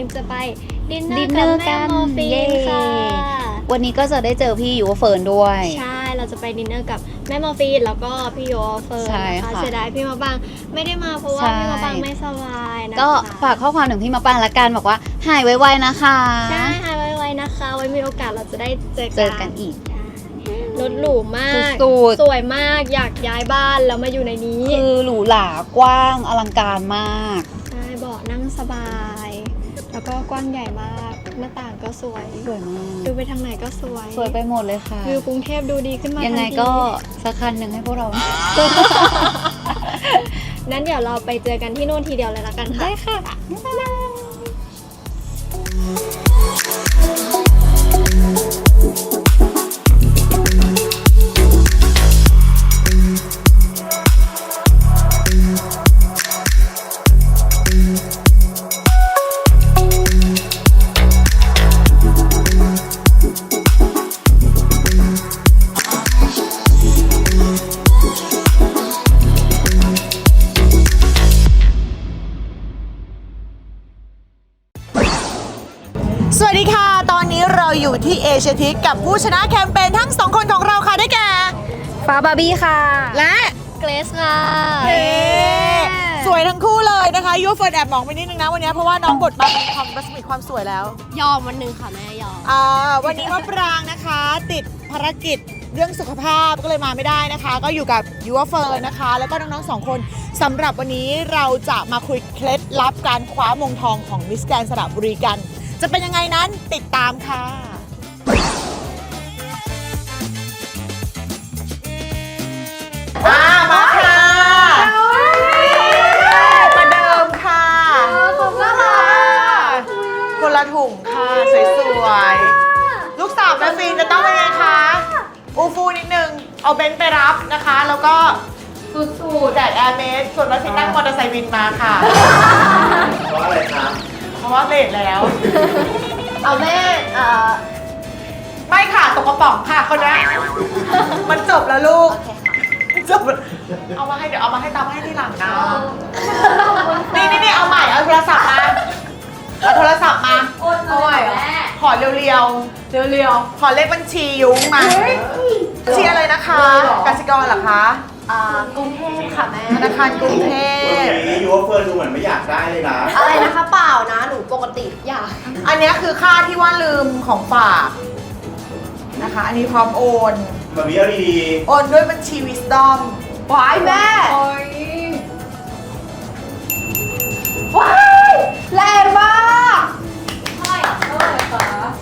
กำลังจะไปดินเนอดิร์นเนกัอบร์แม่กันโมฟิเย้นค่ะ วันนี้ก็จะได้เจอพี่ยูเฟิร์นด้วย ใช่ เราจะไปดินเนอร์กับแม่โมฟินแล้วก็พี่โยเฟิร์นใช่นะคะค่ะ เสียดายพี่มาบังไม่ได้มาเพราะว่าใช่พี่มาบังไม่สบายนะคะ ก็ฝากข้อความถึงพี่มาปางละกันบอกว่าหายไวๆนะคะ ใช่หายไวๆนะคะ ไว้มีโอกาสเราจะได้เจอกันเจอกันอีก รถหรูมาก สุดๆ สวยมาก อยากย้ายบ้านแล้วมาอยู่ในนี้ คือหรูหรากว้างอลังการมาก ใช่เบาะนั่งสบาย แล้วก็กว้างใหญ่มาก หน้าต่างก็สวย สวยมาก ดูไปทางไหนก็สวย สวยไปหมดเลยค่ะ วิวกรุงเทพดูดีขึ้นมายังไงทันทีก็สักคันหนึ่งให้พวกเรา นั้นเดี๋ยวเราไปเจอกันที่นู่นทีเดียวเลยละกันค่ะ ได้ค่ะส เอเชียทิกกับผู้ชนะแคมเปญทั้งสองคนของเราค่ะได้แก่ฟ้าบาร์บี้ค่ะ และเกรซค่ะเฮ้สวยทั้งคู่เลยนะคะยูเฟิร์นแอบมองไปนิดนึงนะวันนี้เพราะว่าน้องบทบาทมีความรัศมีความสวยแล้วยอมวันหนึ่งค่ะแม่ยอมอ่าวันนี้มะปรางนะคะ ติดภารกิจเรื่องสุขภาพก็เลยมาไม่ได้นะคะ ก็อยู่กับยูเฟิร์นนะคะ แล้วก็น้องๆสองคนสำหรับวันนี้เราจะมาคุยเคล็ดลับการคว้ามงทองของมิสแกรนสระบุรีกัน จะเป็นยังไงนั้นติดตามค่ะ วยๆลูกสาวแม่ฟินจะต้องเป็นไงคะอูฟูนิดนึง เอาเบนซ์ไปรับนะคะ แล้วก็สูดๆแดดแอร์เมสส่วนแม่ฟินนั่งมอเตอร์ไซค์วินมาค่ะ เพราะอะไรครับเพราะว่าเลทแล้ว เอาแม่เอ่อไม่ค่ะตกกระป๋องค่ะคนนี้มันจบแล้วลูกจบแล้วเอามาให้เดี๋ยวเอามาให้ตามให้ที่หลังนะ นี่นี่นี่เอาใหม่เอาโทรศัพท์มา เอาโทรศัพท์มาเอาใหม่เหรอขอเร็วๆเร็วๆ ขอเลขบัญชียุ้งมาบัญชีอะไรนะคะกสิกรเหรอคะ อ่ากรุงเทพค่ะแม่ธนาคารกรุงเทอพย่างนี้ยูว่าเฟิร์นดูเหมือนไม่อยากได้เลยนะ อะไรนะคะเปล่านะ หนูปกติอยากอันเนี้ยคือค่าที่ว่าลืมของฝากนะคะ อันนี้พร้อมโอน แบบนี้เอาดีโอนด้วยบัญชี Wisdom วายแม่ว้าย แรงมาก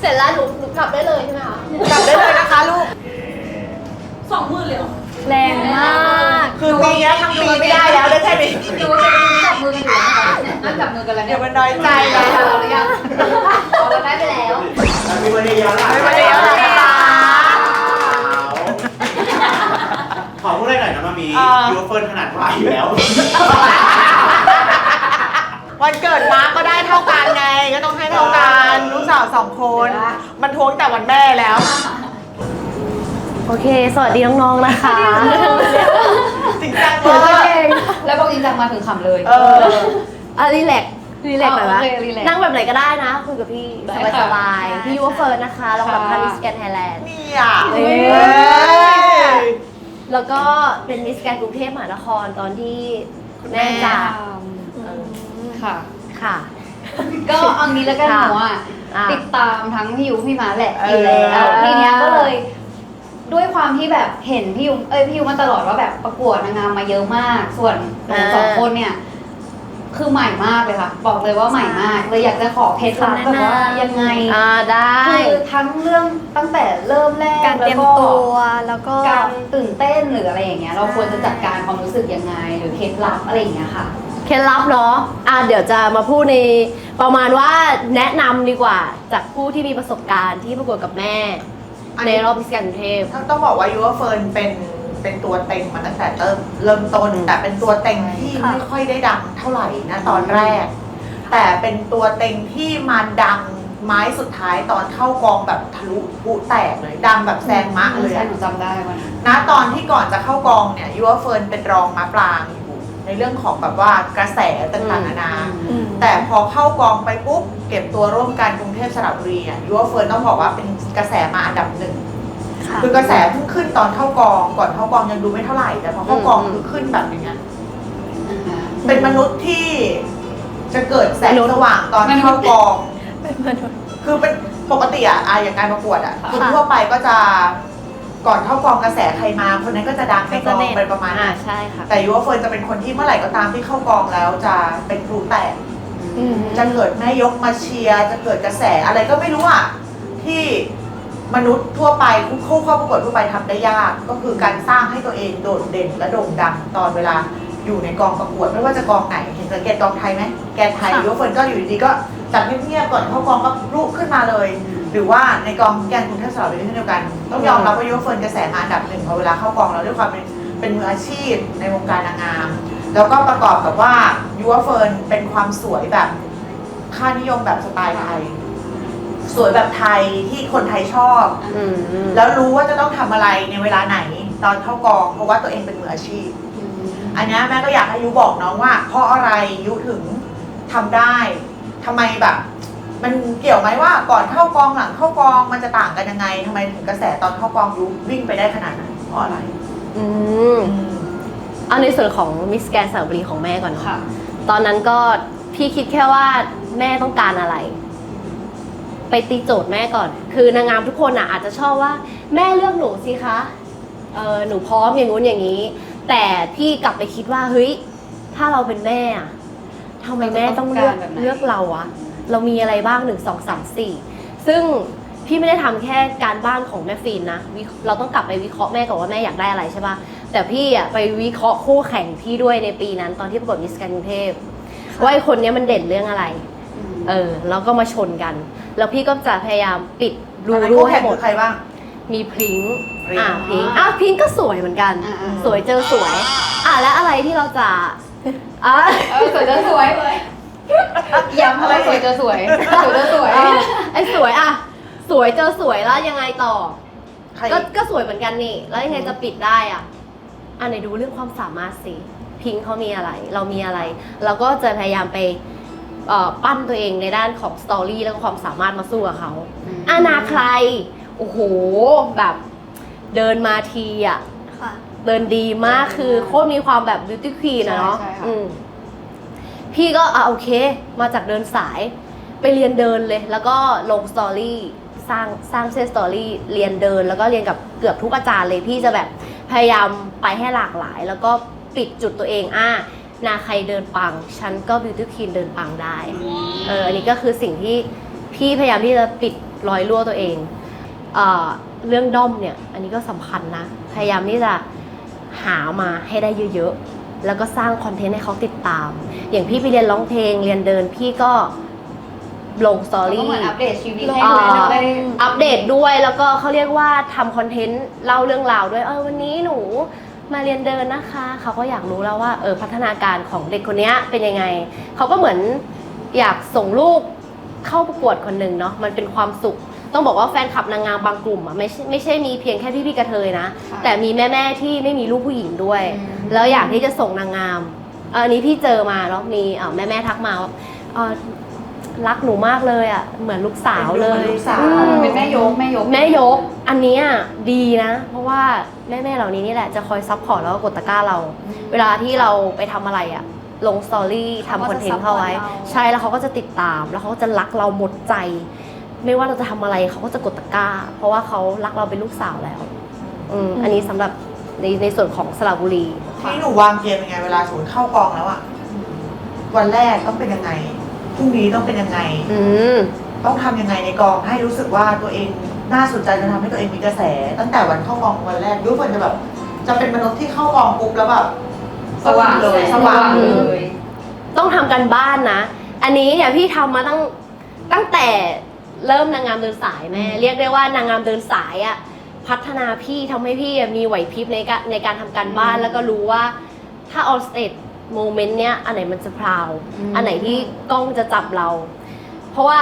เสร็จแล้วหนูหนูกลับได้เลยใช่ไหมคะกลับได้เลยนะคะลูกแรงมากคือปีเนี้ยทั้งปีไม่ได้แล้วได้แค่นี้ดูจะจับมือกันอยู่นะคะนั่งจับมือกันแล้วเดี๋เนี่ยยวมันน้อยใจแล้วเราหรือยังเราได้ไปแล้วๆมีวันนี้ย้อนหลังไม่มาเดียวนะคะขอพูดอะไรหน่อยนะมามีเอ่อยูว่าเฟิร์นถนัดวายอยู่แล้ว วันเกิดมาก็ได้เท่ากันไง ก็ต้องให้เท่ากันลูกสาวสองคน มันทวงแต่วันแม่แล้ว โอเค สวัสดีน้องๆ นะคะ จริงจังหนูเลก็ยเองแล้วบอกจริงจังมาถึงขำเลยเออ อะรีแลกซ์รีแลกซ์หน่อยอ๋อนะโอเครีแลกซ์นั่งแบบไหนก็ได้นะคุยกับพี่ได้สบายค่ะสบายๆพี่ยูว่าเฟิร์นนะคะรองรับค่ะมิสแกนไทยแลนด์ นี่อะเอ้ย เอ้ยแล้วก็เป็นมิสแกนกรุงเทพมหานครตอนที่แม่จาก ค่ะ ค่ะ ก็เอางี้แล้วกันค่ะหนูอะอะติดตามทั้งพี่ยูพี่มาแหละเอออยู่แล้วเออ ทีเนี้ยก็เลยด้วยความที่แบบเห็นพี่ยูเอ้ยพี่ยูมาตลอดว่าแบบประกวดนางงามมาเยอะมาก ส่วนหนูสองคนเนี่ย คือใหม่มากเลยค่ะ บอกเลยว่าใหม่มาก เลยอยากจะขอเคล็ดลับแบบว่ายังไงอ่าได้ คือทั้งเรื่องตั้งแต่เริ่มแรกการเตรียมแล้ก็ ตัวแล้วก็ การตื่นเต้นหรืออะไรอย่างเงี้ยเราควรจะจัดการความรู้สึกยังไงหรือเคล็ดลับอะไรอย่างเงี้ยค่ะ เคล็ดลับเนาะอะเดี๋ยวจะมาพูดในประมาณว่าแนะนำดีกว่าจากผู้ที่มีประสบการณ์ที่ประกวดกับแม่ อันนี้ ในรอบมิสแกรนด์กรุงเทพ ต้องบอกว่ายูว่าเฟิร์นเป็นเป็นตัวเต็งมาตั้งแต่เริ่มเริ่มต้น แต่เป็นตัวเต็งที่ค่ะ ไม่ค่อยได้ดังเท่าไหร่นะตอนแรก แต่เป็นตัวเต็งที่มาดังไม้สุดท้ายตอนเข้ากองแบบทะลุปุแตกเลยดังแบบแซงมะเลยใช่อะ หนูจำได้วันนั้น ณตอนที่ก่อนจะเข้ากองเนี่ยยูว่าเฟิร์นเป็นรองมาปรางอยู่ ในเรื่องของแบบว่ากระแสต่างๆนานา อืม แต่พอเข้ากองไปปุ๊บ เก็บตัวร่วมกันกรุงเทพสระบุรีอะยูว่าเฟิร์นต้องบอกว่าเป็นกระแสมาอันดับหนึ่ง ค่ะ คือกระแสเพิ่งขึ้นตอนเข้ากอง ก่อนเข้ากองยังดูไม่เท่าไหร่ แต่พอเข้ากองอืม คือขึ้นแบบอย่างเงี้ยเป็นมนุษย์ที่จะเกิดแสงมนุษย์สว่างตอนมนุษย์เข้ากองคือเป็นปกติอะอะอย่างการประกวดอะคนทั่วไปก็จะ ก่อนเข้ากองกระแสใครมา คนนั้นก็จะดังในกองไปประมาณอ่านั้นใช่ค่ะแต่ยูว่าเฟิร์นจะเป็นคนที่เมื่อไหร่ก็ตามที่เข้ากองแล้วจะเป็นครูแตก อืม จะเกิดแม่ยกมาเชียร์จะเกิดกระแสอะไรก็ไม่รู้อะที่มนุษย์ทั่วไปคู่เข้าประกวดทั่วไปทำได้ยาก ก็คือการสร้างให้ตัวเองโดดเด่นและโด่งดังตอนเวลาอยู่ในกองประกวดไม่ว่าจะกองไหนเห็นสังเกตกองไทยไหมแกนไทยค่ะ ยูว่าเฟิร์นก็อยู่ดีๆก็จัดเงียบๆก่อนเข้ากองก็ลุกขึ้นมาเลย หรือว่าในกองแกนกรุงเทพสระบุรีเช่นเดียวกัน ต้องยอมรับว่ายูว่าเฟิร์นกระแสมาอันดับหนึ่งพอเวลาเข้ากองแล้วด้วยความเป็นเป็นมืออาชีพในวงการนางงาม แล้วก็ประกอบกับว่ายูว่าเฟิร์นเป็นความสวยแบบค่านิยมแบบสไตล์ไทยสวยแบบไทยที่คนไทยชอบอืมอืมแล้วรู้ว่าจะต้องทำอะไรในเวลาไหนตอนเข้ากอง เพราะว่าตัวเองเป็นมืออาชีพ อันเนี้ยแม่ก็อยากให้ยุบอกน้องว่า เพราะอะไรยุถึงทำได้ทำไมแบบ มันเกี่ยวไหมว่าก่อนเข้ากองหลังเข้ากองมันจะต่างกันยังไงทำไมถึงกระแสตอนเข้ากองยุวิ่งไปได้ขนาดนั้นเพราะอะไรอืมเอาในส่วนของมิสแกนสระบุรีของแม่ก่อนเนอะค่ะ ตอนนั้นก็พี่คิดแค่ว่าแม่ต้องการอะไร ไปตีโจทย์แม่ก่อน คือนางงามทุกคนอะอาจจะชอบว่า แม่เลือกหนูสิคะเออหนูพร้อมอย่างงู้นอย่างนี้ แต่พี่กลับไปคิดว่าเฮ้ยถ้าเราเป็นแม่อะทำไมแม่ต้องเลือกเราจะต้องการแบบไหน เลือกเราอะ เรามีอะไรบ้างหนึ่งสองสามสี่ซึ่งพี่ไม่ได้ทำแค่การบ้านของแม่ฟินนะวิเราต้องกลับไปวิเคราะห์แม่ก่อนว่าแม่อยากได้อะไรใช่ปะแต่พี่อะไปวิเคราะห์คู่แข่งพี่ด้วยในปีนั้น ตอนที่ประกวดมิสแกรนด์กรุงเทพว่าไอ้คนเนี้ยมันเด่นเรื่องอะไรเออแล้วก็มาชนกัน แล้วพี่ก็จะพยายามปิดรูตอนนั้นรั่คู่วแข่ให้งหมคืดอใครบ้างมีพริ้งพริ้งอ่าพริ้งอ้าวพริ้งก็สวยเหมือนกันอ่าอ่าสวยเจอสวย อะแล้วอะไรที่เราจะอะเออสวยจะสวยย้ำว่าสวยจะสวยสวยจะสวยเออไอ้สวยอะสวยเจอสวยแล้วยังไงต่อ ใครก็ก็สวยเหมือนกันนี่ แล้วยังไงจะปิดได้อะอันไหนดูเรื่องความสามารถสิพิงค์เขามีอะไร เรามีอะไร เราก็จะพยายามไปเอ่อปั้นตัวเองในด้านของสตอรี่แล้วก็ความสามารถมาสู้กับเขาอานาใคร โอ้โห แบบ เดินมาทีอะ ค่ะ เดินดีมากเดินดีมากคือโคตรมีความแบบบิวตี้ควีนอะเนาะใช่ใช่ค่ะ อืม พี่ก็อะโอเค มาจากเดินสาย ไปเรียนเดินเลย แล้วก็ลงสตอรี่สร้างสร้างเส้นสตอรี่เรียนเดิน แล้วก็เรียนกับเกือบทุกอาจารย์เลยพี่จะแบบพยายามไปให้หลากหลาย แล้วก็ปิดจุดตัวเองอะนาใครเดินปัง ฉันก็บิวตี้ควีนเดินปังได้ เอออันนี้ก็คือสิ่งที่พี่พยายามที่จะปิดรอยรั่วตัวเองเอ่อเรื่องด้อมเนี่ย อันนี้ก็สำคัญนะ พยายามที่จะหามาให้ได้เยอะๆ แล้วก็สร้างคอนเทนต์ให้เขาติดตาม อย่างพี่ไปเรียนร้องเพลง เรียนเดินพี่ก็ลงสตอแล้วก็รี่ เหมือนอัปเดตชีวิตให้อ่าดูนะได้อัปเดตด้วยแล้วก็เขาเรียกว่าทำคอนเทนต์เล่าเรื่องราวด้วยเออวันนี้หนูมาเรียนเดินนะคะ เขาก็อยากรู้แล้วว่าเออพัฒนาการของเด็กคนเนี้ยเป็นยังไง เขาก็เหมือนอยากส่งลูกเข้าประกวดคนหนึ่งเนาะมันเป็นความสุข ต้องบอกว่าแฟนคลับนางงามบางกลุ่มอะไม่ใช่ไม่ใช่มีเพียงแค่พี่พี่ๆกระเทยนะ ค่ะแต่มีแม่ๆที่ไม่มีลูกผู้หญิงด้วย อืม แล้วอยากที่จะส่งนางงามเอออันนี้พี่เจอมาเนาะมีเอ่อแม่ๆทักมาว่าเออรักหนูมากเลยอะเหมือนลูกสาวเลยเป็นลูกสาวอืม เป็นแม่ยกแม่ยก แม่ยกอันเนี้ยดีนะ เพราะว่าแม่แม่ๆเหล่านี้นี่แหละจะคอยซัพพอร์ตแล้วก็กดตะกร้าเรา เวลาที่เราไปทำอะไรอะลงสตอรี่เขาก็ทำคอนเทนต์เข้าไว้จะ support เรา ใช่แล้วเขาก็จะติดตาม แล้วเขาก็จะรักเราหมดใจ ไม่ว่าเราจะทำอะไรเขาก็จะกดตะกร้า เพราะว่าเขารักเราเป็นลูกสาวแล้วอืมอันนี้สำหรับในในส่วนของสระบุรีที่หนูวางเกมยังไงเวลาสมมติเข้ากองแล้วอะวันแรกต้องเป็นยังไงพรุ่งนี้ต้องเป็นยังไงอืมต้องทำยังไงในกองให้รู้สึกว่าตัวเองน่าสนใจจะทำให้ตัวเองมีกระแส ตั้งแต่วันเข้ากองวันแรกยุคคนจะแบบ จะเป็นมนุษย์ที่เข้ากองปุ๊บแล้วแบบสว่างเลยสว่างอืเลมยต้องทำกันบ้านนะ อันนี้เนี่ยพี่ทำมาตั้งตั้งแต่ เริ่มนางงามเดินสายแม่เรียกได้ว่านางงามเดินสายอะพัฒนาพี่ทำให้พี่มีไหวพริบในการในการทำการบ้านอืมแล้วก็รู้ว่าถ้าออนสเตจโมเมนต์เนี้ยอันไหนมันจะพราว อืม อันไหนที่กล้องจะจับเรา เพราะว่า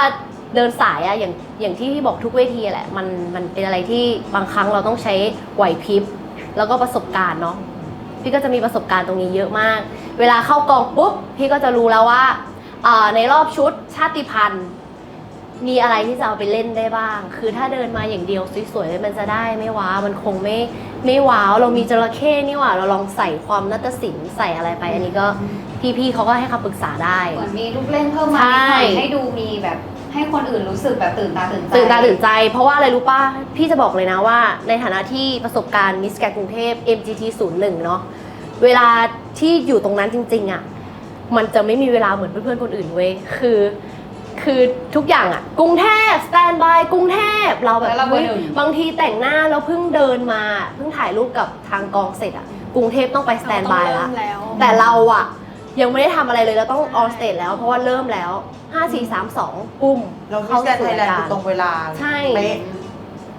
เดินสายอะอย่างอย่างที่พี่บอกทุกเวทีแหละมันมันเป็นอะไรที่บางครั้งเราต้องใช้ไหวพริบแล้วก็ประสบการณ์เนาะ พี่ก็จะมีประสบการณ์ตรงนี้เยอะมาก เวลาเข้ากองปุ๊บ พี่ก็จะรู้แล้วว่าอ่าในรอบชุดชาติพันธุ์ มีอะไรที่จะเอาไปเล่นได้บ้าง คือถ้าเดินมาอย่างเดียวสวยๆมันจะได้ไม่ว้าวมันคงไม่ไม่ว้าวเรามีจระเข้นี่หว่า เราลองใส่ความนัตศิลป์ใส่อะไรไป อันนี้ก็พี่ๆเขาก็ให้คำปรึกษาได้ เหมือนมีลูกเล่นเพิ่มมานิดหน่อยใช่ให้ดูมีแบบให้คนอื่นรู้สึกแบบตื่นตาตื่นใจตื่นตาตื่นใจ เพราะว่าอะไรรู้ป่ะ พี่จะบอกเลยนะว่า ในฐานะที่ประสบการณ์มิสแกรนกรุงเทพ MGT 01เนาะเวลาที่อยู่ตรงนั้นจริง ๆอะ่ะมันจะไม่มีเวลาเหมือนเพื่อนๆคนอื่นเว้ยคือ คือทุกอย่างอะ่ะกรุงเทพสแตนบายกรุงเทพเราแบบแล้วเราเบอร์หนึ่งเฮ้ยบางทีแต่งหน้าแล้วเพิ่งเดินมา เพิ่งถ่ายรูปกับทางกองเสร็จอะ่ะกรุงเทพต้องไปสแตนบายเรละต้องเริ่มแล้ว แต่เราอะยังไม่ได้ทำอะไรเลยเราต้องออนสเตจแล้วเพราะว่าเริ่มแล้ว 5 4 3 2ปุ้มเรามิสแกรนไทยแลนด์คือตรงเวลาใช่ เป๊ะ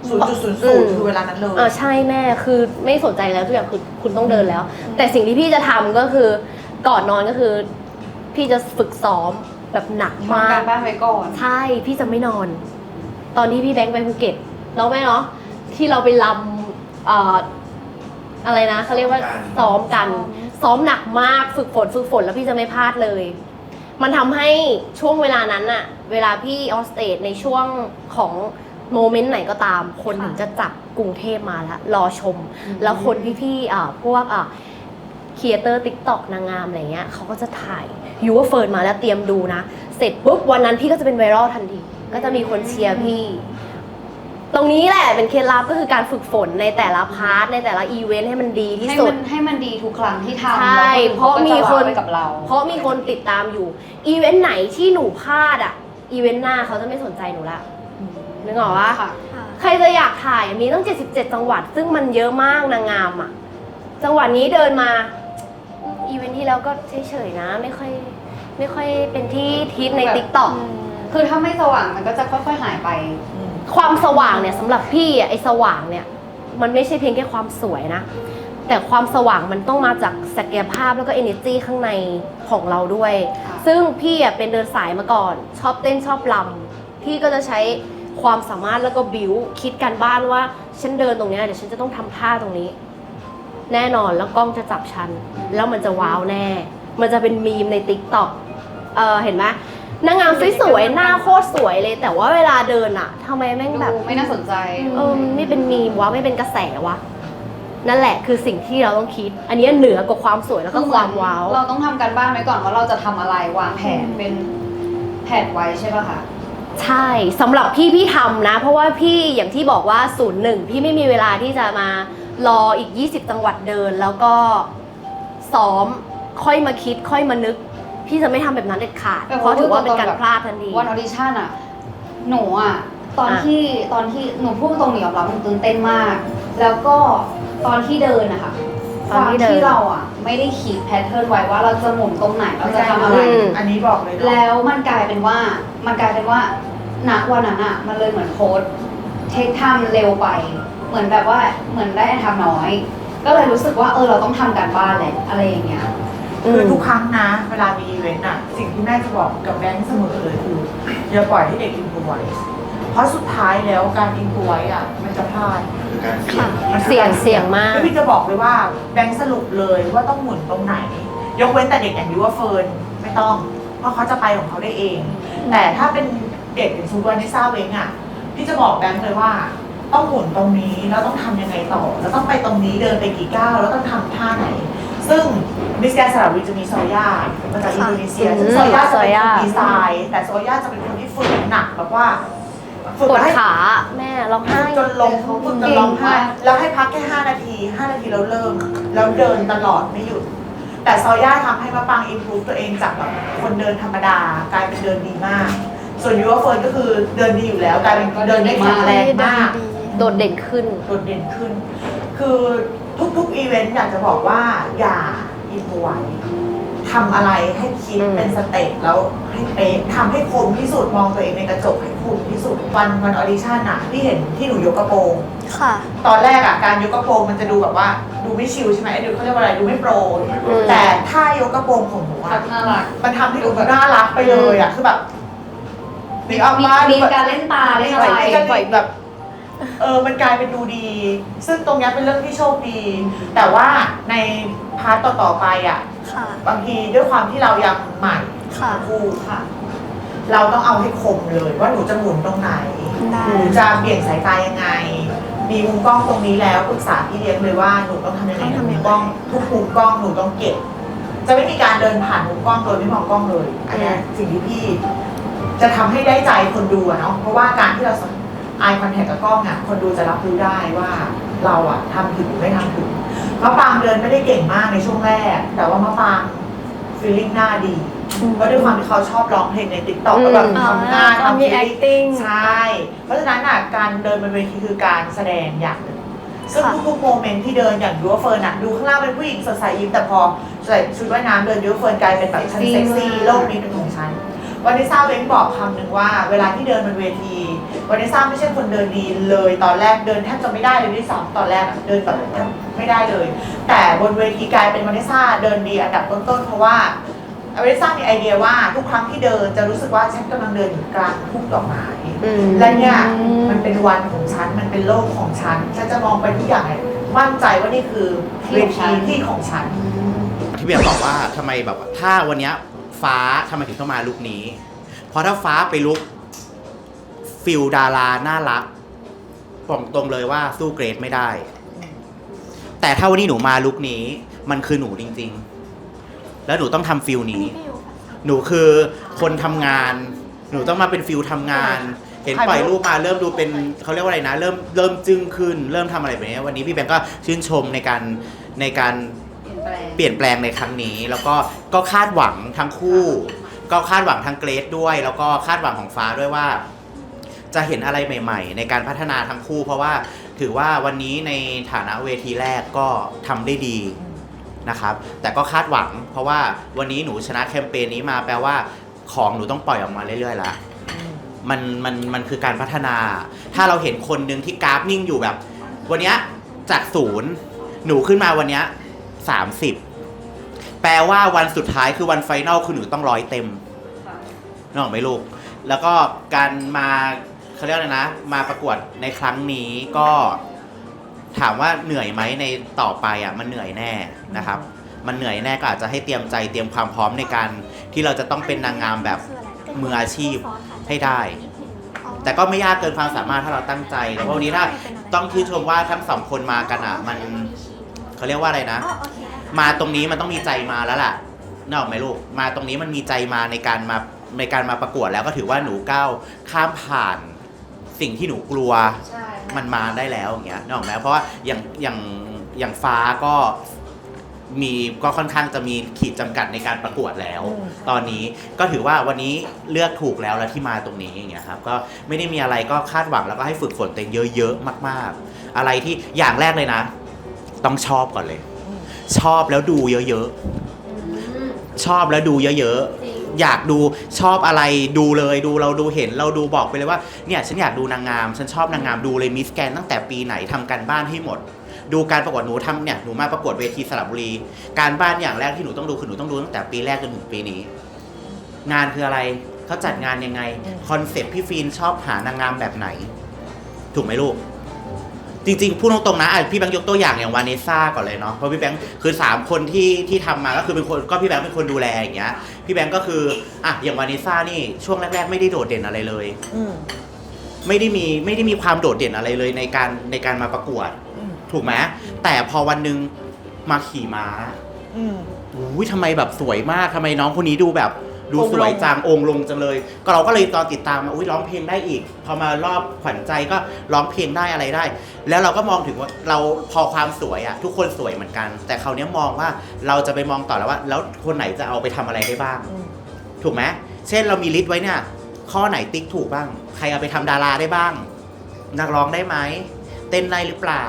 ศูนย์จุดศูนย์ศูนย์คือเวลานั้นเลยเออใช่แม่คือไม่สนใจแล้วทุกอย่างคือคุณต้องเดินแล้ว แต่สิ่งที่พี่จะทำก็คือก่อนนอนก็คือ พี่จะฝึกซ้อม แบบหนักทำมากการบ้านไว้ก่อน ใช่พี่จะไม่นอน ตอนที่พี่แบงค์ไปภูเก็ตแล้วแม่เนาะที่เราไปลำเอ่ออะไรนะเขาเรียกว่าซ้อมกัน ซ้อมหนักมากฝึกฝนฝึกฝนแล้วพี่จะไม่พลาดเลย มันทำให้ช่วงเวลานั้นอะเวลาพี่ออสเตดในช่วงของโมเมนต์ไหนก็ตาม คนถึงจะจับกรุงเทพมาแล้วรอชม แล้วคนพี่ๆอ่าพวกอ่า ครีเอเตอร์ติ๊กต็อกนางงามอะไรเงี้ยเขาก็จะถ่ายยูว่าเฟิร์นมาแล้วเตรียมดูนะ เสร็จปุ๊บวันนั้นพี่ก็จะเป็นไวรัลทันที ก็จะมีคนเชียร์พี่ ตรงนี้แหละเป็นเคล็ดลับก็คือการฝึกฝนในแต่ละพาร์ทในแต่ละอีเวนต์ให้มันดีที่ให้สุมัด นให้มันดีทุกครั้งที่ทำใช่ แล้วเพราะมีคนไปกับเรา เพราะมีคนติดตามอยู่ อีเวนต์ไหนที่หนูพลาดอะ อีเวนต์หน้าเขาจะไม่สนใจหนูละนึกออกปะค่ะ ใครจะอยากถ่ายมีตั้ง 77 จังหวัด ซึ่งมันเยอะมากนางงามอะ จังหวัดนี้เดินมา อีเวนต์ที่แล้วก็เฉยๆนะ ไม่ค่อยไม่ค่อยเป็นที่ฮิตในแบบ ติ๊กต็อกคือถ้าไม่สว่างมันก็จะค่อยๆหายไป ความสว่างเนี่ยสำหรับพี่อะไอ้สว่างเนี่ย มันไม่ใช่เพียงแค่ความสวยนะ แต่ความสว่างมันต้องมาจากศักยภาพแล้วก็ energy ข้างในของเราด้วย ค่ะ ซึ่งพี่อะเป็นเดินสายมาก่อน ชอบเต้นชอบลำพี่ก็จะใช้ความสามารถแล้วก็บิวคิดกันบ้านว่า ฉันเดินตรงเนี้ยเดี๋ยวฉันจะต้องทำท่าตรงนี้ แน่นอนแล้วกล้องจะจับฉัน แล้วมันจะว้าวแน่ มันจะเป็นมีมในติ๊กต็อกเออเห็นไหมนางงามสวยๆหน้าโคตรสวยเลย แต่ว่าเวลาเดินอะทำไมแม่งแบบดูไม่น่าสนใจเออไม่เป็นมีมวะไม่เป็นกระแสวะนั่นแหละคือสิ่งที่เราต้องคิด อันนี้เหนือกว่าความสวยแล้วก็ความว้าว เราต้องทำการบ้านไว้ก่อนว่าเราจะทำอะไรวางแผนเป็นแผนไว้ใช่ป่ะคะ ใช่สำหรับพี่พี่ทำนะ เพราะว่าพี่อย่างที่บอกว่าศูนย์หนึ่งพี่ไม่มีเวลาที่จะมา รออีก 20 จังหวัดเดิน แล้วก็ซ้อมค่อยมาคิดค่อยมานึก พี่จะไม่ทำแบบนั้นเด็ดขาดแต่เพราะถือว่าเป็นการแบบพลาดทันที วันออดิชั่นอะหนูอะตอนอะที่ตอนที่หนูพูดตรงๆหนูยอมรับหนูตื่นเต้นมาก แล้วก็ตอนที่เดินนะคะความที่เราอะไม่ได้ขีดแพทเทิร์นไว้ว่าเราจะหมุนตรงไหนเราจะทำอะไรอันนี้บอกเลยเนอะแล้วมันกลายเป็นว่ามันกลายเป็นว่าณวันนั้นอะมันเลยเหมือนโค้ดเทคไทม์เร็วไป เหมือนแบบว่าเหมือนได้ทำน้อย ก็เลยรู้สึกว่าเออเราต้องทำการบ้านแหละอะไรอย่างเงี้ยคือทุกครั้งนะ เวลามีอีเวนต์อะสิ่งที่แม่จะบอกกับแบงค์เสมอเลยคืออย่าปล่อยให้เด็กอินพไว้เพราะสุดท้ายแล้วการอินพไว้อะมันจะพลาดคือการเสี่ยงมันคือเสี่ยงการเสี่ยงมากแล้วพี่จะบอกเลยว่าแบงค์สรุปเลยว่าต้องหมุนตรงไหน ยกเว้นแต่เด็กอย่างยูว่าเฟิร์นไม่ต้อง เพราะเขาจะไปของเขาได้เอง แต่ถ้าเป็นเด็กอย่างซูวานิซ่าเวงอะพี่จะบอกแบงค์เลยว่า ต้องหมุนตรงนี้แล้วต้องทำยังไงต่อ แล้วต้องไปตรงนี้เดินไปกี่ก้าวแล้วต้องทำท่าไหน ซึ่งมิสแกนสระบุรีจะมีซอย่ามาจากอินโดนีเซียอืมซึ่งซอย่าจะเป็นซอย่าคนดีไซน์แต่ซอย่าจะเป็นคนที่ฝึกหนักแบบว่าฝึกปวดให้ขาแม่ร้องไห้จนลงฝึกจนร้องไห้แล้วให้พักแค่5นาที5นาทีแล้วเริ่ม แล้วเดินตลอดไม่หยุดแต่ซอย่าทำให้มะปางอินพูตัวเองจากแบบคนเดินธรรมดากลายเป็นเดินดีมาก ส่วนยูว่าเฟิร์นก็คือเดินดีอยู่แล้วกลายเป็นเดินได้แข็งแรงมาก โดดเด่นขึ้น โดดเด่นขึ้น คือทุกๆอีเวนต์อยากจะบอกว่าอย่าอินพไว้ทำอะไรให้คิดอืม เป็นสเต็ปแล้วให้เป๊ะทำให้คมที่สุดมองตัวเองในกระจกให้คมที่สุดวันวันออดิชั่นอะที่เห็นที่หนูยกกระโปรง ค่ะ ตอนแรกอะการยกกระโปรงมันจะดูแบบว่าดูไม่ชิลใช่ไหมไอ้ดูเขาเรียกว่าอะไรดูไม่โปร อืม แต่ถ้ายกกระโปรงของหนูอะน่ารักมันทำให้ดูแบบน่ารักไปเลยอะคือแบบนึกออกมีมามีดูแบบ การเล่นตาเล่นอะไรจริตแบบ เออมันกลายเป็นดูดี ซึ่งตรงเนี้ยเป็นเรื่องที่โชคดี แต่ว่าในพาร์ตต่อๆไปอะ ค่ะ บางทีด้วยความที่เรายังใหม่ค่ะคู่ค่ะ เราต้องเอาให้คมเลยว่าหนูจะหมุนตรงไหน ได้ หนูจะเบี่ยงสายตายังไง มีมุมกล้องตรงนี้แล้วปรึกษาพี่เลี้ยงเลยว่าหนูต้องทำยังไงต้องทำยังไงมุมกล้อง ทุกมุมกล้องหนูต้องเก็บ จะไม่มีการเดินผ่านมุมกล้องโดยไม่มองกล้องเลย อันเนี้ยสิ่งที่พี่ จะทำให้ได้ใจคนดูอะเนาะเพราะว่าการที่เรา ไอคอนแทคกับกล้องอะคนดูจะรับรู้ได้ว่าเราอะทำถึงหรือไม่ทำถึงมะปรางเดินไม่ได้เก่งมากในช่วงแรก แต่ว่ามะปรางฟีลลิ่งหน้าดีเพราะด้วยความที่เขาชอบร้องเพลงในติ๊กต็อกแล้วแบบอืมทำหน้าอ๋อทำมีฟีลลิ่ง acting ใช่เพราะฉะนั้นอะการเดินบนเวทีคือการแสดงอย่างหนึ่งซึ่งค่ะทุกๆโมเมนต์ที่เดินอย่างยูว่าเฟิร์นอะดูข้างล่างเป็นผู้หญิงสดใสยิ้มแต่พอใส่ชุดว่ายน้ำเดินยูว่าเฟิร์นกลายเป็นแบบฉันเซ็กซี่โลกนี้เป็นของฉันวันนิซ่าเว้นบอกคำหนึ่งว่า เวลาที่เดินบนเวที วันนิซ่าไม่ใช่คนเดินดีเลยตอนแรกเดินแทบจะไม่ได้เลยด้วยซ้ำตอนแรกอะเดินแบบไม่ได้เลย แต่บนเวทีกลายเป็นวันนิซ่าเดินดีอันดับต้นๆเพราะว่าอเมริซ่ามีไอเดียว่าทุกครั้งที่เดินจะรู้สึกว่าฉันกำลังเดินอยู่กลางทุ่งดอกไม้อืมและเนี่ยมันเป็นวันของฉันมันเป็นโลกของฉันฉันจะมองไปทุกอย่างเนี่ยมั่นใจว่านี่คือเวทีที่ของฉันที่เบียร์บอกว่าทำไมแบบว่าถ้าวันเนี้ยฟ้าทำไมถึงต้องมาลุคนี้ เพราะถ้าฟ้าไปลุค ฟิลดาราน่ารักบอกตรงเลยว่าสู้เกรดไม่ได้ แต่ถ้าวันนี้หนูมาลุคนี้ มันคือหนูจริง ๆ แล้วหนูต้องทำฟิลนี้ หนูคือคนทำงาน หนูต้องมาเป็นฟิลทำงาน เห็นปล่อยรูปมาเริ่มดูเป็นเขาเรียกว่าอะไรนะ เริ่มเริ่มจึ้งขึ้น เริ่มทำอะไรแบบนี้วันนี้พี่แบงก์ก็ชื่นชมในการในการเปลี่ยนแปลงในครั้งนี้ แล้วก็ก็คาดหวังทั้งคู่ ก็คาดหวังทั้งเกรดด้วย แล้วก็คาดหวังของฟ้าด้วยว่า จะเห็นอะไรใหม่ ๆ ในการพัฒนาทั้งคู่ เพราะว่าถือว่าวันนี้ในฐานะเวทีแรกก็ทำได้ดีนะครับ แต่ก็คาดหวัง เพราะว่าวันนี้หนูชนะแคมเปญนี้มาแปลว่าของหนูต้องปล่อยออกมาเรื่อยๆล้วมันมันมันคือการพัฒนา ถ้าเราเห็นคนหนึ่งที่กราฟนิ่งอยู่แบบ วันเนี้ยจากศูนย์หนูขึ้นมาวันเนี้ยสามสิบแปลว่าวันสุดท้ายคือวันไฟนอลคือหนูต้องร้อยเต็มนึกออกไหมลูก แล้วก็การมา เขาเรียกอะไรนะ มาประกวดในครั้งนี้ก็ถามว่าเหนื่อยไหมในต่อไปอะมันเหนื่อยแน่นะครับ มันเหนื่อยแน่ก็อาจจะให้เตรียมใจเตรียมความพร้อมในการที่เราจะต้องเป็นนางงามแบบมืออาชีพให้ได้ แต่ก็ไม่ยากเกินความสามารถถ้าเราตั้งใจแต่ว่าวันนี้ถ้าต้องชื่นชมว่าทั้งสองคนมากันอะ มันเขาเรียกว่าอะไรนะ มาตรงนี้มันต้องมีใจมาแล้วล่ะนึกออกไหมลูกมาตรงนี้มันมีใจมาในการมาในการมาประกวดแล้วก็ถือว่าหนูก้าวข้ามผ่าน สิ่งที่หนูกลัวใช่มันมาได้แล้วอย่างเงี้ยนึกออกไหมเพราะว่าอย่างอย่างอย่างฟ้าก็มีก็ค่อนข้างจะมีขีดจำกัดในการประกวดแล้ว อืม ตอนนี้ก็ถือว่าวันนี้เลือกถูกแล้วแล้วที่มาตรงนี้อย่างเงี้ยครับก็ไม่ได้มีอะไรก็คาดหวังแล้วก็ให้ฝึกฝนตัวเองเยอะๆมากๆ อะไรที่อย่างแรกเลยนะ ต้องชอบก่อนเลย ชอบแล้วดูเยอะๆชอบแล้วดูเยอะๆ อยากดูชอบอะไรดูเลยดูเราดูเห็นเราดูบอกไปเลยว่าเนี่ยฉันอยากดูนางงาม ฉันชอบนางงามดูเลยมิสแกนตั้งแต่ปีไหนทำการบ้านให้หมด ดูการประกวดหนูทำเนี่ยหนูมาประกวดเวทีสระบุรี การบ้านอย่างแรกที่หนูต้องดูคือหนูต้องดูตั้งแต่ปีแรกจนถึงปีนี้ งานคืออะไรเขาจัดงานยังไงคอนเซ็ปต์พี่ฟีนชอบหานางงามแบบไหน ถูกไหมลูกจริงๆพูดตรงๆนะอะพี่แบงค์ยกตัวอย่างอย่างวานิซ่าก่อนเลยเนาะเพราะพี่แบงค์คือสามคนที่ที่ทำมาก็คือเป็นคนก็พี่แบงค์เป็นคนดูแลอย่างเงี้ย พี่แบงค์ก็คืออะอย่างวานิซ่านี่ช่วงแรก ๆ ไม่ได้โดดเด่นอะไรเลย อืมไม่ได้มีไม่ได้มีความโดดเด่นอะไรเลยในการในการมาประกวด อืมถูกไหมแต่พอวันหนึ่งมาขี่ม้าอืม อุ้ยทำไมแบบสวยมากทำไมน้องคนนี้ดูแบบ ดูองค์ลงสวยจังองค์ลงจังเลยก็เราก็เลยตอนติดตามมาอุ้ยร้องเพลงได้อีก พอมารอบขวัญใจก็ร้องเพลงได้อะไรได้ แล้วเราก็มองถึงว่าเราพอความสวยอะทุกคนสวยเหมือนกัน แต่คราวนี้มองว่าเราจะไปมองต่อแล้วว่า แล้วคนไหนจะเอาไปทำอะไรได้บ้างอืมถูกไหมเช่นเรามีลิสต์ไว้เนี่ยข้อไหนติ๊กถูกบ้าง ใครเอาไปทำดาราได้บ้าง นักร้องได้ไหมเต้นได้หรือเปล่า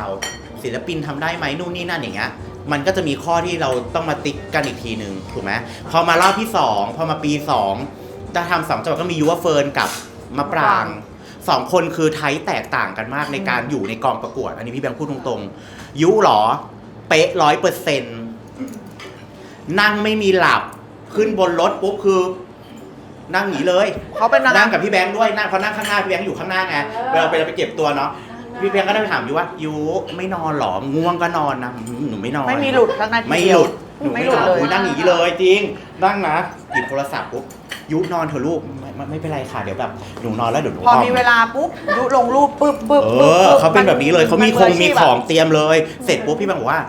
ศิลปินทำได้ไหมนู่นนี่นั่นอย่างเงี้ย มันก็จะมีข้อที่เราต้องมาติ๊กกันอีกทีหนึ่งถูกไหมพอมารอบที่สองพอมาปีสองจะทำสองจังหวัดก็มียูวเฟิร์นกับมะปรางสองคนคือไทยแตกต่างกันมากในการอยู่ในกองประกวด อันนี้พี่แบงค์พูดตรงๆ ยุเหรอ เป๊ะร้อยเปอร์เซ็นต์นั่งไม่มีหลับขึ้นบนรถปุ๊บคือ นั่งหนีเลยเขาเป็นนางนั่งางมกับพี่แบงค์ด้วยนั่งเพราะนั่งข้างหน้าพี่แบงค์อยู่ข้างหน้าไงเวลาไปเราไปเก็บตัวเนาะ พี่เพียงก็ได้ไปถามยูว่ายูไม่นอนหรอง่วงก็นอนนะอืมหนูไม่นอนไม่มีหลุดทั้งนาทีไม่เดีหยวลุดหนูไม่ไม่หหลุลุดดเลยอุ๊นั่งอย่างนี้เลยจริงนั่งนะหยิบโทรศัพท์ปุ๊บยุนอนเถอะลูกไม่ไม่ไม่เป็นไรค่ะเดี๋ยวแบบหนูนอนแล้วเดี๋ยวหนูพอออกมีเวลาปุ๊บยุลงรูปปุ๊บปุ๊บเอปุ๊บอปุ๊บเขาเป็นแบบนี้เลยเขามีนคงมีาชีพของอะเตรียมเลย เสร็จปุ๊บพี่แบงค์บอกว่า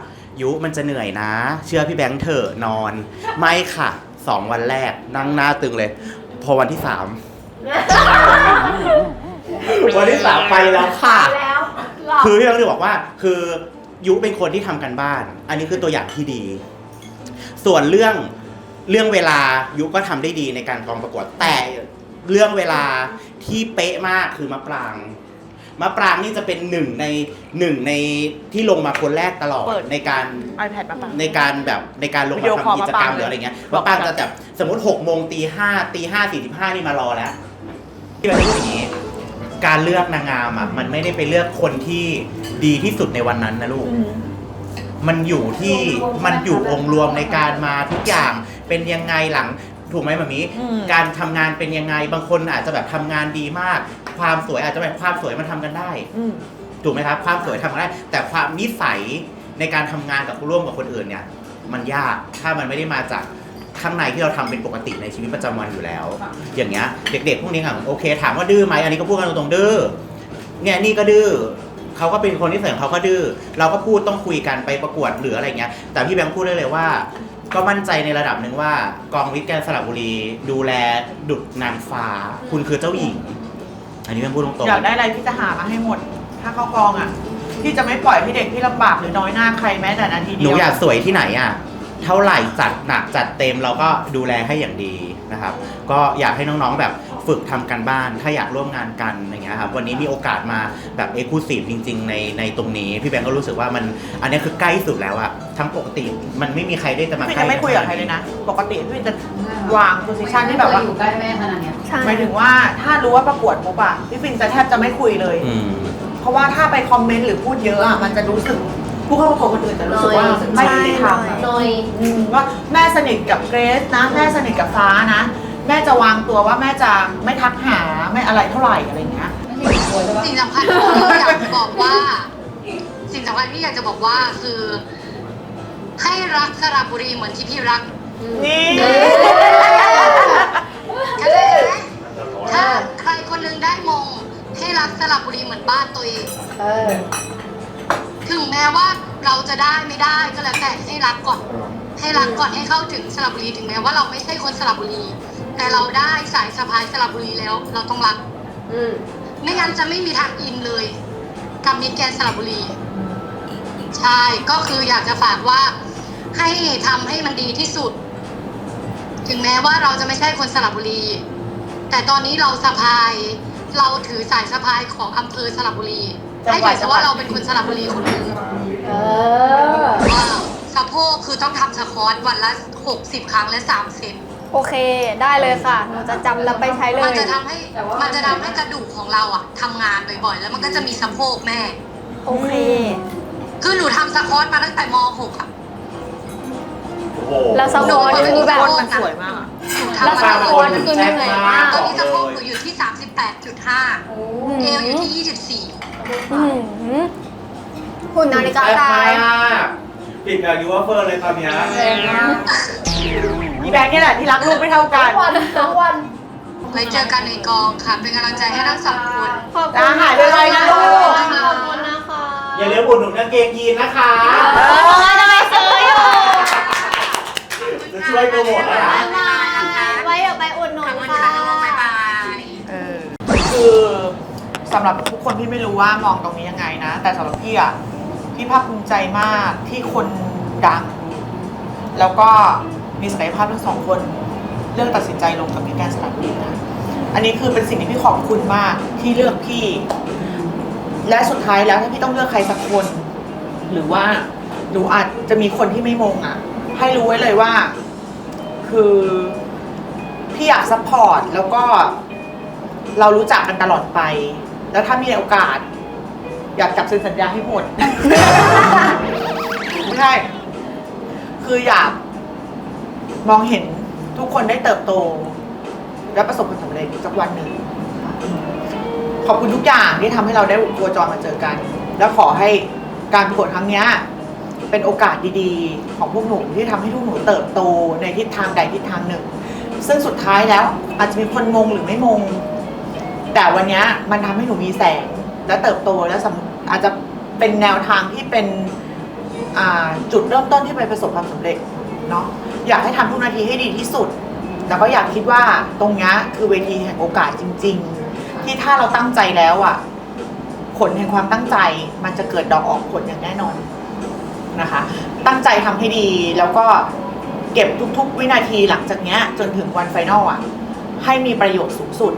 ยุมันจะเหนื่อยนะ เชื่อพี่แบงค์เถอะนอน ไม่ค่ะสองวันแรกนั่งหน้าตึงเลย พอวันที่สามวันที่สามไปแล้วค่ะแล้ว หลับคือพี่แบงค์จะบอกว่า คือยุเป็นคนที่ทำกันบ้าน อันนี้คือตัวอย่างที่ดี ส่วนเรื่องเรื่องเวลายุก็ทำได้ดีในการกองประกวด แต่เรื่องเวลาที่เป๊ะมากคือมะปรางมะปรางนี่จะเป็นหนึ่งในหนึ่งในที่ลงมาคนแรกตลอดเปิด ในการ iPad มาปะ ในการแบบในการลงวิดีโอมาคอลทำกิจกรรมมะปรางหรืออะไรเงี้ยบอกมะปรางกันจะแบบสมมติหกโมงตีห้าตีห้าสี่สิบห้านี่มารอแล้วที่เราพูดอย่างนี้ การเลือกนางงามอะมันไม่ได้ไปเลือกคนที่ดีที่สุดในวันนั้นนะลูก มันอยู่ที่มันอยู่องค์รวมในการมาทุกอย่างเป็นยังไงหลังถูกไหมแบบนี้ อืม การทำงานเป็นยังไงบางคนอาจจะแบบทำงานดีมาก ความสวยอาจจะแบบความสวยมันทำกันได้ อืม ถูกไหมครับ ความสวยทำกันได้ แต่ความนิสัยในการทำงานกับร่วมกับคนอื่นเนี่ย มันยากถ้ามันไม่ได้มาจาก ข้างในที่เราทำเป็นปกติในชีวิตประจำวันอยู่แล้ว อย่างเงี้ยเด็กๆพวกนี้ค่ะโอเค ถามว่าดื้อไหมอันนี้ก็พูดกันตรงๆดื้อเนี่ยนี่ก็ดื้อเขาก็เป็นคนที่เสยงเขาก็ดื้อเราก็พูดต้องคุยกันไปประกวดหรืออะไรเงี้ยแต่พี่แบงค์พูดได้เลยว่า ก็มั่นใจในระดับหนึ่งว่ากองวิทย์แกนสระบุรี ดูแลดุจนางฟ้า คุณคือเจ้าหญิง อันนี้แบงค์พูดตรงๆอยากได้อะไรพี่จะหามาให้หมด ถ้าเข้ากองอะพี่จะไม่ปล่อยให้เด็กที่ลำบากหรือน้อยหน้าใครแม้แต่นาทีเดียวหนูอยากสวยที่ไหนอะ เท่าไหร่จัดหนักจัดเต็มเราก็ดูแลให้อย่างดีนะครับ ก็อยากให้น้องๆแบบฝึกทำกันบ้าน ถ้าอยากร่วมงานกันอย่างเงี้ยครับวันนี้มีโอกาสมาแบบเอ็กซ์คลูซีฟจริง ๆ ในในตรงนี้ พี่แบงก์ก็รู้สึกว่ามันอันนี้คือใกล้สุดแล้วอะทั้งปกติมันไม่มีใครได้จะมาพี่ใกล้จะไม่คุยกับใครเลยนะ ปกติพี่จะวางโพสิชันที่แบบว่าอยู่ใกล้แม่ขนาดเนี้ยใช่หมายถึงว่าถ้ารู้ว่าประกวดปุ๊บอะพี่ฟินจะแทบจะไม่คุยเลย อืม เพราะว่าถ้าไปคอมเมนต์หรือพูดเยอะอะมันจะรู้สึก ผู้เข้าประกวดคนอื่นจะรู้สึกว่าไม่ยุติธรรมอะ หน่อย อืมว่าแม่สนิทกับเกรซนะ แม่สนิทกับฟ้านะ แม่จะวางตัวว่าแม่จะไม่ทักหาไม่อะไรเท่าไหร่อะไรเงี้ยสิ่งสำคัญที่อยากจะบอกว่า สิ่งสำคัญที่อยากจะบอกว่าคือ ให้รักสระบุรีเหมือนที่พี่รักนี่เข้าใจไหมถ้าใครคนหนึงได้มง ให้รักสระบุรีเหมือนบ้านตัวเอง เออ ถึงแม้ว่าเราจะได้ไม่ได้ก็แล้วแต่ให้รักก่อน ให้รักก่อนให้เข้าถึงสระบุรีถึงแม้ว่าเราไม่ใช่คนสระบุรี แต่เราได้สายสะพายสระบุรีแล้ว เราต้องรักอืมไม่งั้นจะไม่มีทางอินเลยกับมิตรแกรนด์สระบุรี ใช่ก็คืออยากจะฝากว่าให้ทำให้มันดีที่สุด ถึงแม้ว่าเราจะไม่ใช่คนสระบุรี แต่ตอนนี้เราสะพาย เราถือสายสะพายของอำเภอสระบุรี ให้ถือซะว่าเราเป็นคนสระบุรีคนหนึ่งเออ ว้าวสะโพกคือต้องทำสควอตวันละ 60 ครั้งและ3เซนโอเค ได้เลยค่ะ หนูจะจำแล้วไปใช้เลยมันจะทำให้มันจะทำให้กระดูกของเราอะทำงานบ่อยๆ แล้วมันก็จะมีสะโพกแม่ โอเค คือหนูทำสควอตมาตั้งแต่ม .6 อะโอ้โหแล้วสควอตคือแบบก้นมันสวยมากอะหนูแล้วทำมาสตั้งแต่ควอตคือเหนื่อยมาก ตอนนี้สะโพกหนูอยู่ที่ 38.5 เอวอยู่ที่ 24 อื้อหือหุ่นนาฬิกาตายปิดแบบยูว่าเฟอร์เลยตอนเนี้ยอีแบงค์เนี่ยแหละที่รักลูกไม่เท่ากัน วันทั้งวันไว้เจอกันในกองค่ะ เป็นกำลังใจให้ทั้งสองคนขอบอะคุณหายไปเลยนะลูก ขอบคุณนะคะอย่าลืมอุดหนุนกางเกงยีนนะคะ เออได้ซื้ออยู่จะช่วยโปรโมทนะคะ ไว้เดี๋ยวไปอุดหนุขอนบคุณค่ะค่ะบ๊ายบาย เออ คือ สำหรับทุกคนที่ไม่รู้ว่ามองตรงนี้ยังไงนะ แต่สำหรับพี่อะพี่ภาคภูมิใจมากที่คนดัง แล้วก็มีศักยภาพทั้งสองคนเลือกตัดสินใจลงกับพี่แกนสลับบุรีนะอันนี้คือเป็นสิ่งที่พี่ขอบคุณมากที่เลือกพี่ และสุดท้ายแล้วถ้าพี่ต้องเลือกใครสักคน หรือว่าหนูอาจจะมีคนที่ไม่มงอะ ให้รู้ไว้เลยว่า คือพี่อยากซัพพอร์ตแล้วก็เรารู้จักกันตลอดไป แล้วถ้ามีโอกาส อยากจับเซ็นสัญญาให้หมด ไม่ใช่ คืออยาก มองเห็นทุกคนได้เติบโต และประสบความสำเร็จสักวันหนึ่ง ขอบคุณทุกอย่างที่ทำให้เราได้โคจรมาเจอกัน แล้วขอให้การประกวดครั้งเนี้ยเป็นโอกาสดีๆ ของพวกหนูที่ทำให้พวกหนูเติบโตในทิศทางใดทิศทางหนึ่ง ซึ่งสุดท้ายแล้วอาจจะมีคนมงหรือไม่มง แต่วันเนี้ยมันทำให้หนูมีแสง และเติบโตและสำอาจจะเป็นแนวทางที่เป็นอ่าจุดเริ่มต้นที่ไปประสบความสำเร็จเนาะอยากให้ทำทุกนาทีให้ดีที่สุดแล้วก็อยากคิดว่าตรงเนี้ยคือเวทีแห่งโอกาสจริง ๆ ที่ถ้าเราตั้งใจแล้วอะผลแห่งความตั้งใจมันจะเกิดดอกออกผลอย่างแน่นอนนะคะ ตั้งใจทำให้ดีแล้วก็เก็บทุกๆ วินาทีหลังจากเนี้ยจนถึงวันไฟนอลอะให้มีประโยชน์สูงสุด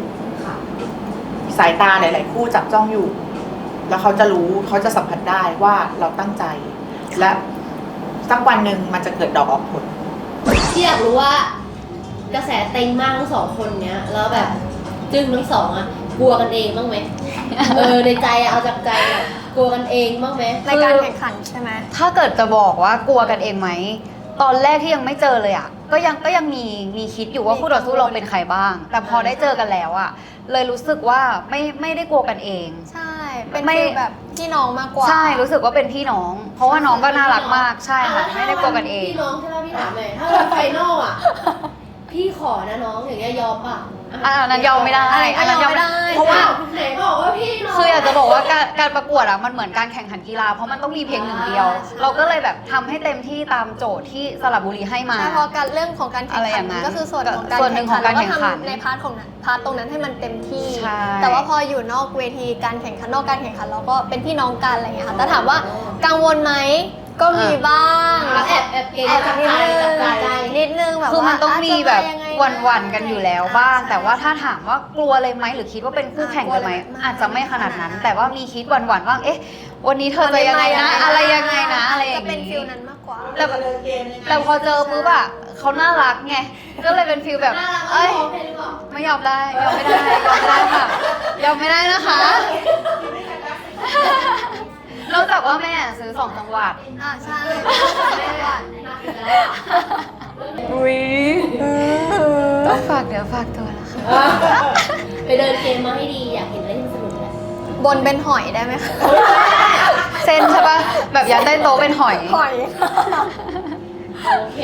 สายตาหลาย ๆ คู่จับจ้องอยู่ แล้วเขาจะรู้เขาจะสัมผัสได้ว่าเราตั้งใจ และสักวันหนึ่งมันจะเกิดดอกออกผล ที่อยากรู้ว่ากระแสเต็งมากทั้งสองคนเนี้ย แล้วแบบจึงทั้งสองอะกลัวกันเองบ้างไหมเออในใจอะเอาจากใจอะกลัวกันเองบ้างไหมในการแข่งขันใช่ไหมถ้าเกิดจะบอกว่ากลัวกันเองไหม ตอนแรกที่ยังไม่เจอเลยอะ ก็ยังก็ยังมีมีคิดอยู่ว่าคู่ต่อสู้เราเป็นใครบ้าง แต่พอได้เจอกันแล้วอะ เลยรู้สึกว่าไม่ไม่ได้กลัวกันเอง ใช่ เป็นไม่ ฟีลแบบพี่น้องมากกว่า ใช่รู้สึกว่าเป็นพี่น้อง เพราะว่าน้องก็น่ารักมากใช่ค่ะไม่ได้กลัวกันเอง พี่น้องใช่ไหมพี่ถามเลยถ้าเราไฟนอลอะ พี่ขอนะน้องอย่างเงี้ยยอมป่ะอันนั้นยอมไม่ได้อันนั้นยอมไม่ได้เพราะว่า ไหนบอกว่าพี่น้อง คืออยากจะบอกว่าการการประกวดอะมันเหมือนการแข่งขันกีฬาเพราะมันต้องมีเพียงหนึ่งเดียวเราก็เลยแบบทำให้เต็มที่ตามโจทย์ที่สระบุรีให้มา ใช่เพราะการเรื่องของการแข่งอะไรอขันย่างนั้นก็คือส่วนของการส่วนหนึ่งของการแข่งขันล้วทำในพาร์ทของนั้นพาร์ทตรงนั้นให้มันเต็มที่ ใช่ แต่ว่าพออยู่นอกเวทีการแข่งขันนอกการแข่งขันเราก็เป็นพี่น้องกันอะไรอย่างเงี้ยค่ะแต่ถามว่ากังวลไหม ก็มีบ้างแอบแอบเกรงแอบจับนิดใจนึจังบใจนิดนึงแบบคือมันว่าต้องมีแบบาจะายังไงะหวั่นๆกันอยู่แล้วบ้างใช่แต่ว่าถ้าถามว่ากลัวเลยไหมหรือคิดว่าเป็นคู่แข่งกันไหมกลัวเลยไหมอาจจะไม่ขนาดนั้น แต่ว่ามีคิดหวั่นๆว่าเอ๊ะ วันนี้เธอจะยังไงนะ อะไรยังไงนะ อะไรอย่างจะเป็นฟินี้ลนั้นมากกว่า แต่แต่พอเจอปุ๊บอะเขาน่ารักไงก็เลยเป็นฟิลแบบน่ารักเอ้ยร้องเพลงหรือเปล่าไม่ยอมได้ยอมไม่ได้ยอมไม่ได้ค่ะยอมไม่ได้นะคะ นอกจากว่าแม่ซื้อสองจังหวัด อ่าใช่อุ้ยต้องฝากเดี๋ยวฝากตัวนะคะไปเดินเกมมาให้ดีอยากเห็นอะไรที่มันสนุกแหละบนเป็นหอยได้ไหมคะเส้นใช่ปะแบบยัดใต้โต๊ะเป็นหอย หอย โอเค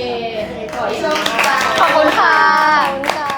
ขออีกรอบขอบคุณค่ะขอบคุณค่ะ